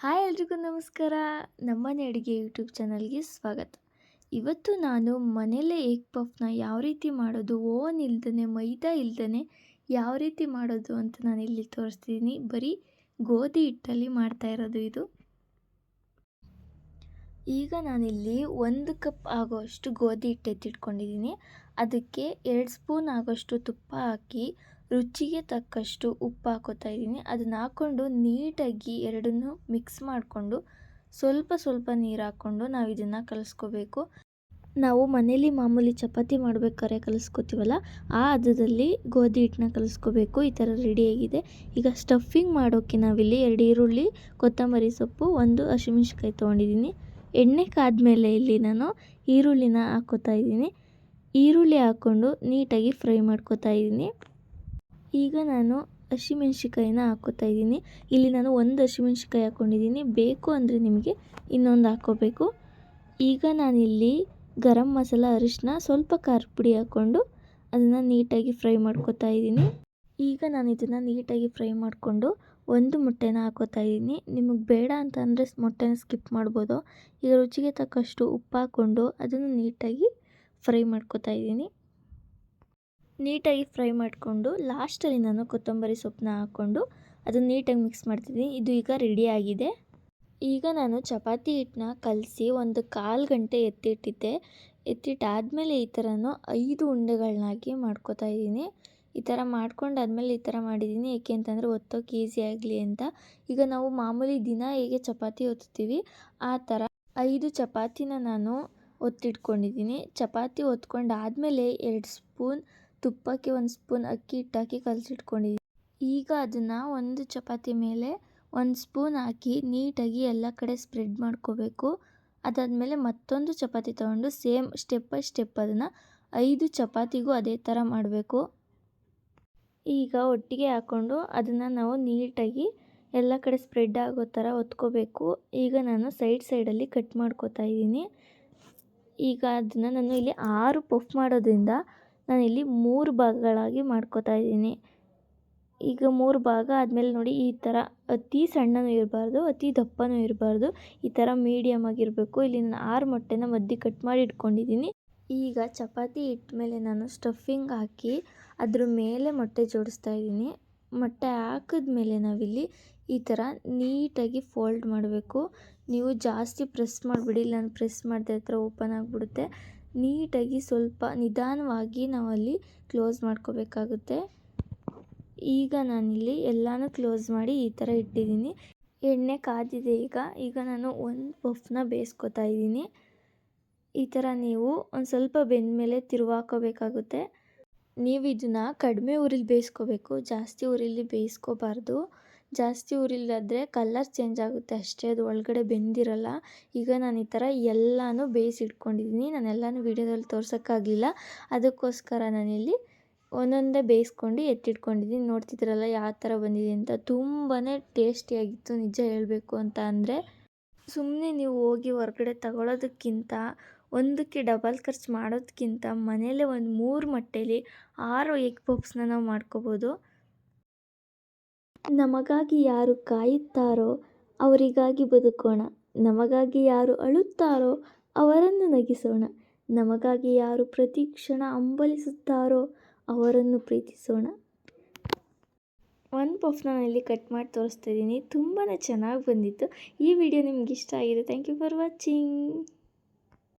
Hi ಎಲ್ರಿಗೂ ನಮಸ್ಕಾರ. ನಮ್ಮನೆ ಅಡುಗೆ ಯೂಟ್ಯೂಬ್ ಚಾನಲ್ಗೆ ಸ್ವಾಗತ. ಇವತ್ತು ನಾನು ಮನೆಯಲ್ಲೇ ಏಕ್ ಪಫ್ನ ಯಾವ ರೀತಿ ಮಾಡೋದು, ಓವನ್ ಇಲ್ದೇ ಮೈದಾ ಇಲ್ದೇ ಯಾವ ರೀತಿ ಮಾಡೋದು ಅಂತ ನಾನು ಇಲ್ಲಿ ತೋರಿಸ್ತಿದ್ದೀನಿ ಬರೀ ಗೋಧಿ ಹಿಟ್ಟಲ್ಲಿ ಮಾಡ್ತಾ ಇರೋದು ಇದು. ಈಗ ನಾನಿಲ್ಲಿ ಒಂದು ಕಪ್ ಆಗೋಷ್ಟು ಗೋಧಿ ಹಿಟ್ಟು ಎತ್ತಿಟ್ಕೊಂಡಿದ್ದೀನಿ ಅದಕ್ಕೆ ಎರಡು ಸ್ಪೂನ್ ಆಗೋಷ್ಟು ತುಪ್ಪ ಹಾಕಿ ರುಚಿಗೆ ತಕ್ಕಷ್ಟು ಉಪ್ಪು ಹಾಕೋತಾ ಇದ್ದೀನಿ. ಅದನ್ನ ಹಾಕ್ಕೊಂಡು ನೀಟಾಗಿ ಎರಡನ್ನೂ ಮಿಕ್ಸ್ ಮಾಡಿಕೊಂಡು ಸ್ವಲ್ಪ ಸ್ವಲ್ಪ ನೀರು ಹಾಕ್ಕೊಂಡು ನಾವು ಇದನ್ನು ಕಲಿಸ್ಕೋಬೇಕು. ನಾವು ಮನೇಲಿ ಮಾಮೂಲಿ ಚಪಾತಿ ಮಾಡ್ಬೇಕಾದ್ರೆ ಕಲಿಸ್ಕೋತೀವಲ್ಲ, ಆ ಹದದಲ್ಲಿ ಗೋಧಿ ಹಿಟ್ಟನ್ನ ಕಲಿಸ್ಕೋಬೇಕು. ಈ ಥರ ರೆಡಿಯಾಗಿದೆ ಈಗ ಸ್ಟಫಿಂಗ್ ಮಾಡೋಕ್ಕೆ ನಾವಿಲ್ಲಿ ಎರಡು ಈರುಳ್ಳಿ, ಕೊತ್ತಂಬರಿ ಸೊಪ್ಪು, ಒಂದು ಹಸಿಮೆಣ್ಸಿಕಾಯಿ ತೊಗೊಂಡಿದ್ದೀನಿ. ಎಣ್ಣೆ ಕಾದ್ಮೇಲೆ ಇಲ್ಲಿ ನಾನು ಈರುಳ್ಳಿನ ಹಾಕ್ಕೋತಾ ಇದ್ದೀನಿ. ಈರುಳ್ಳಿ ಹಾಕ್ಕೊಂಡು ನೀಟಾಗಿ ಫ್ರೈ ಮಾಡ್ಕೋತಾ ಇದ್ದೀನಿ. ಈಗ ನಾನು ಹಸಿಮೆಣ್ಸಿಕಾಯಿನ ಹಾಕೋತಾ ಇದ್ದೀನಿ. ಇಲ್ಲಿ ನಾನು ಒಂದು ಹಸಿಮೆಣ್ಸಿಕಾಯಿ ಹಾಕ್ಕೊಂಡಿದ್ದೀನಿ. ಬೇಕು ಅಂದರೆ ನಿಮಗೆ ಇನ್ನೊಂದು ಹಾಕ್ಕೋಬೇಕು. ಈಗ ನಾನಿಲ್ಲಿ ಗರಂ ಮಸಾಲ ಅರಿಶಿನ ಸ್ವಲ್ಪ ಖಾರ ಪುಡಿ ಹಾಕ್ಕೊಂಡು ಅದನ್ನು ನೀಟಾಗಿ ಫ್ರೈ ಮಾಡ್ಕೋತಾ ಇದ್ದೀನಿ. ಈಗ ನಾನು ಇದನ್ನು ನೀಟಾಗಿ ಫ್ರೈ ಮಾಡಿಕೊಂಡು ಒಂದು ಮೊಟ್ಟೆನ ಹಾಕೋತಾ ಇದ್ದೀನಿ. ನಿಮಗೆ ಬೇಡ ಅಂತ ಅಂದರೆ ಮೊಟ್ಟೆನ ಸ್ಕಿಪ್ ಮಾಡ್ಬೋದು. ಈಗ ರುಚಿಗೆ ತಕ್ಕಷ್ಟು ಉಪ್ಪು ಹಾಕ್ಕೊಂಡು ಅದನ್ನು ನೀಟಾಗಿ ಫ್ರೈ ಮಾಡ್ಕೋತಾ ಇದ್ದೀನಿ. ನೀಟಾಗಿ ಫ್ರೈ ಮಾಡಿಕೊಂಡು ಲಾಸ್ಟಲ್ಲಿ ನಾನು ಕೊತ್ತಂಬರಿ ಸೊಪ್ಪನ್ನ ಹಾಕ್ಕೊಂಡು ಅದನ್ನು ನೀಟಾಗಿ ಮಿಕ್ಸ್ ಮಾಡ್ತಿದ್ದೀನಿ. ಇದು ಈಗ ರೆಡಿಯಾಗಿದೆ ಈಗ ನಾನು ಚಪಾತಿ ಹಿಟ್ಟನ್ನ ಕಲಸಿ ಒಂದು ಕಾಲು ಗಂಟೆ ಎತ್ತಿಟ್ಟಿದ್ದೆ. ಎತ್ತಿಟ್ಟಾದಮೇಲೆ ಈ ಥರನೂ ಐದು ಉಂಡೆಗಳನ್ನಾಗಿ ಮಾಡ್ಕೋತಾ ಇದ್ದೀನಿ. ಈ ಥರ ಮಾಡ್ಕೊಂಡಾದ್ಮೇಲೆ ಈ ಥರ ಮಾಡಿದ್ದೀನಿ. ಏಕೆ ಅಂತಂದರೆ ಒತ್ತೋಕೆ ಈಸಿ ಆಗಲಿ ಅಂತ. ಈಗ ನಾವು ಮಾಮೂಲಿ ದಿನ ಹೇಗೆ ಚಪಾತಿ ಒತ್ತೀವಿ, ಆ ಥರ ಐದು ಚಪಾತಿನ ನಾನು ಒತ್ತಿಟ್ಕೊಂಡಿದ್ದೀನಿ. ಚಪಾತಿ ಒತ್ಕೊಂಡಾದಮೇಲೆ ಎರಡು ಸ್ಪೂನ್ ತುಪ್ಪಕ್ಕೆ ಒಂದು ಸ್ಪೂನ್ ಅಕ್ಕಿ ಹಿಟ್ಟಾಕಿ ಕಲಸಿಟ್ಕೊಂಡಿದ್ದೀನಿ ಈಗ ಅದನ್ನು ಒಂದು ಚಪಾತಿ ಮೇಲೆ ಒಂದು ಸ್ಪೂನ್ ಹಾಕಿ ನೀಟಾಗಿ ಎಲ್ಲ ಕಡೆ ಸ್ಪ್ರೆಡ್ ಮಾಡ್ಕೋಬೇಕು. ಅದಾದಮೇಲೆ ಮತ್ತೊಂದು ಚಪಾತಿ ತೊಗೊಂಡು ಸೇಮ್ ಸ್ಟೆಪ್ ಬೈ ಸ್ಟೆಪ್ ಅದನ್ನು ಐದು ಚಪಾತಿಗೂ ಅದೇ ಥರ ಮಾಡಬೇಕು. ಈಗ ಒಟ್ಟಿಗೆ ಹಾಕ್ಕೊಂಡು ಅದನ್ನು ನಾವು ನೀಟಾಗಿ ಎಲ್ಲ ಕಡೆ ಸ್ಪ್ರೆಡ್ ಆಗೋ ಥರ ಒತ್ಕೋಬೇಕು ಈಗ ನಾನು ಸೈಡ್ ಸೈಡಲ್ಲಿ ಕಟ್ ಮಾಡ್ಕೋತಾ ಇದ್ದೀನಿ. ಈಗ ಅದನ್ನು ನಾನು ಇಲ್ಲಿ ಆರು ಪಫ್ ಮಾಡೋದ್ರಿಂದ ನಾನಿಲ್ಲಿ ಮೂರು ಭಾಗಗಳಾಗಿ ಮಾಡ್ಕೋತಾ ಇದ್ದೀನಿ. ಈಗ ಮೂರು ಭಾಗ ಆದಮೇಲೆ ನೋಡಿ ಈ ಥರ ಅತಿ ಸಣ್ಣನೂ ಇರಬಾರ್ದು, ಅತಿ ದಪ್ಪನೂ ಇರಬಾರ್ದು. ಈ ಥರ ಮೀಡಿಯಮ್ ಆಗಿರಬೇಕು. ಇಲ್ಲಿ ನಾನು ಆರು ಮೊಟ್ಟೆನ ಮದ್ದಿ ಕಟ್ ಮಾಡಿ ಇಟ್ಕೊಂಡಿದ್ದೀನಿ. ಈಗ ಚಪಾತಿ ಇಟ್ಟ ಮೇಲೆ ನಾನು ಸ್ಟಫಿಂಗ್ ಹಾಕಿ ಅದ್ರ ಮೇಲೆ ಮೊಟ್ಟೆ ಜೋಡಿಸ್ತಾ ಇದ್ದೀನಿ. ಮೊಟ್ಟೆ ಹಾಕಿದ ಮೇಲೆ ನಾವಿಲ್ಲಿ ಈ ಥರ ನೀಟಾಗಿ ಫೋಲ್ಡ್ ಮಾಡಬೇಕು. ನೀವು ಜಾಸ್ತಿ ಪ್ರೆಸ್ ಮಾಡಿಬಿಡಿ. ಇಲ್ಲ ಪ್ರೆಸ್ ಮಾಡಿದೆ ಹತ್ರ ಓಪನ್ ಆಗಿಬಿಡುತ್ತೆ. ನೀಟಾಗಿ ಸ್ವಲ್ಪ ನಿಧಾನವಾಗಿ ನಾವಲ್ಲಿ ಕ್ಲೋಸ್ ಮಾಡ್ಕೋಬೇಕಾಗುತ್ತೆ. ಈಗ ನಾನಿಲ್ಲಿ ಎಲ್ಲನೂ ಕ್ಲೋಸ್ ಮಾಡಿ ಈ ಥರ ಇಟ್ಟಿದ್ದೀನಿ. ಎಣ್ಣೆ ಕಾದಿದೆ ಈಗ. ಈಗ ನಾನು ಒಂದು ಪಫ್ನ ಬೇಯಿಸ್ಕೊತಾ ಇದ್ದೀನಿ. ಈ ಥರ ನೀವು ಒಂದು ಸ್ವಲ್ಪ ಬೆಂದ ಮೇಲೆ ತಿರುವಾಕೋಬೇಕಾಗುತ್ತೆ. ನೀವು ಇದನ್ನು ಕಡಿಮೆ ಉರಿಲಿ ಬೇಯಿಸ್ಕೋಬೇಕು. ಜಾಸ್ತಿ ಉರಿಲಿ ಬೇಯಿಸ್ಕೋಬಾರ್ದು. ಜಾಸ್ತಿ ಉರಿಲಾದರೆ ಕಲ್ಲರ್ ಚೇಂಜ್ ಆಗುತ್ತೆ ಅಷ್ಟೇ, ಅದು ಒಳಗಡೆ ಬೆಂದಿರಲ್ಲ. ಈಗ ನಾನು ಈ ಥರ ಎಲ್ಲನೂ ಬೇಯಿಸಿಟ್ಕೊಂಡಿದ್ದೀನಿ ನಾನು ಎಲ್ಲನೂ ವೀಡಿಯೋದಲ್ಲಿ ತೋರ್ಸೋಕ್ಕಾಗಲಿಲ್ಲ. ಅದಕ್ಕೋಸ್ಕರ ನಾನಿಲ್ಲಿ ಒಂದೊಂದೇ ಬೇಯಿಸ್ಕೊಂಡು ಎತ್ತಿಟ್ಕೊಂಡಿದ್ದೀನಿ ನೋಡ್ತಿದ್ರಲ್ಲ ಯಾವ ಥರ ಬಂದಿದೆ ಅಂತ. ತುಂಬಾ ಟೇಸ್ಟಿಯಾಗಿತ್ತು ನಿಜ ಹೇಳಬೇಕು ಅಂತ ಅಂದರೆ. ಸುಮ್ಮನೆ ನೀವು ಹೋಗಿ ಹೊರಗಡೆ ತಗೊಳ್ಳೋದಕ್ಕಿಂತ ಒಂದಕ್ಕೆ ಡಬಲ್ ಖರ್ಚು ಮಾಡೋದಕ್ಕಿಂತ ಮನೆಯಲ್ಲೇ ಒಂದು ಮೂರು ಮಟ್ಟೇಲಿ ಆರು ಎಗ್ ಪಪ್ಸ್ನ ನಾವು ಮಾಡ್ಕೋಬೋದು. ನಮಗಾಗಿ ಯಾರು ಕಾಯುತ್ತಾರೋ ಅವರಿಗಾಗಿ ಬದುಕೋಣ. ನಮಗಾಗಿ ಯಾರು ಅಳುತ್ತಾರೋ ಅವರನ್ನು ನಗಿಸೋಣ. ನಮಗಾಗಿ ಯಾರು ಪ್ರತಿ ಕ್ಷಣ ಹಂಬಲಿಸುತ್ತಾರೋ ಅವರನ್ನು ಪ್ರೀತಿಸೋಣ. ಒಂದು ಪಫ್ನ ಇಲ್ಲಿ ಕಟ್ ಮಾಡಿ ತೋರಿಸ್ತಾ ಇದ್ದೀನಿ. ತುಂಬಾ ಚೆನ್ನಾಗಿ ಬಂದಿತ್ತು. ಈ ವಿಡಿಯೋ ನಿಮ್ಗೆ ಇಷ್ಟ ಆಗಿದೆ. Thank you for watching